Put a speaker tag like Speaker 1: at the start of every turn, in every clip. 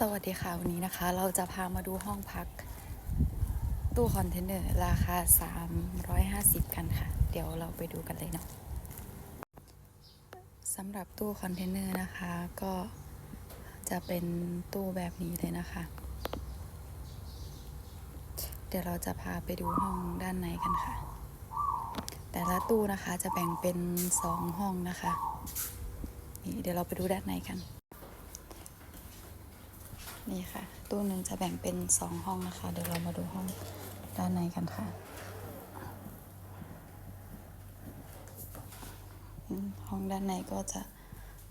Speaker 1: สวัสดีค่ะ วันนี้นะคะ เราจะพามาดูห้องพัก ตู้คอนเทนเนอร์ ราคา 350 กันค่ะ เดี๋ยวเราไปดูกันเลยเนาะสำหรับตู้คอนเทนเนอร์นะคะ ก็จะเป็นตู้แบบนี้เลยนะคะ เดี๋ยวเราจะพาไปดูห้องด้านในกันค่ะ แต่ละตู้นะคะจะแบ่งเป็น 2 ห้องนะคะนี่เดี๋ยวเราไปดูด้านในกัน นี่ค่ะ ตู้หนึ่งจะแบ่งเป็นสองห้องนะคะ เดี๋ยวเรามาดูห้องด้านในกันค่ะ ห้องด้านในก็จะ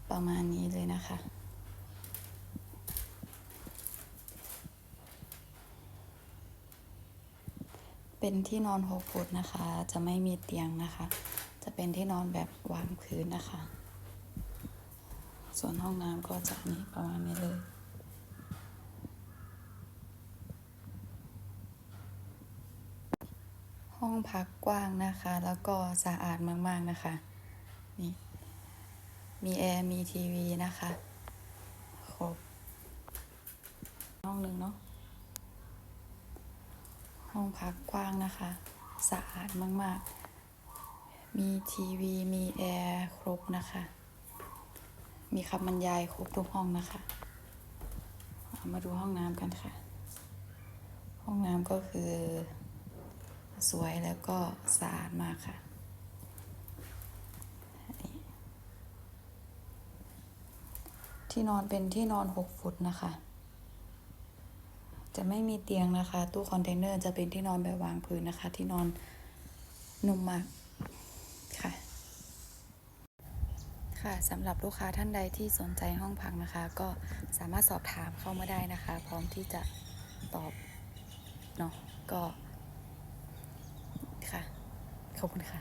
Speaker 1: ประมาณนี้เลยนะคะเป็นที่นอนหกฟุตนะคะ จะไม่มีเตียงนะคะ จะเป็นที่นอนแบบวางพื้นนะคะ ส่วนห้องน้ำก็จะนี่ประมาณนี้เลย ห้องพักกว้างนะคะ แล้วก็สะอาดมาก ๆ นะคะนี่มีแอร์มีทีวีนะคะครบห้องหนึ่งเนาะห้องพักกว้างนะคะ สะอาดมาก ๆ มีทีวีมีแอร์ครบนะคะ มีคำบรรยายครบทุกห้องนะคะ มาดูห้องน้ำกันค่ะ ห้องน้ำก็คือ สวยแล้วก็สะอาดมากค่ะ ที่นอนเป็นที่นอนหกฟุตนะคะ จะไม่มีเตียงนะคะ ตู้คอนเทนเนอร์จะเป็นที่นอนแบบวางพื้นนะคะ ที่นอนนุ่มมากค่ะ ค่ะสำหรับลูกค้าท่านใดที่สนใจห้องพักนะคะ ก็สามารถสอบถามเข้ามาได้นะคะ พร้อมที่จะตอบเนาะก็ ขอบคุณค่ะ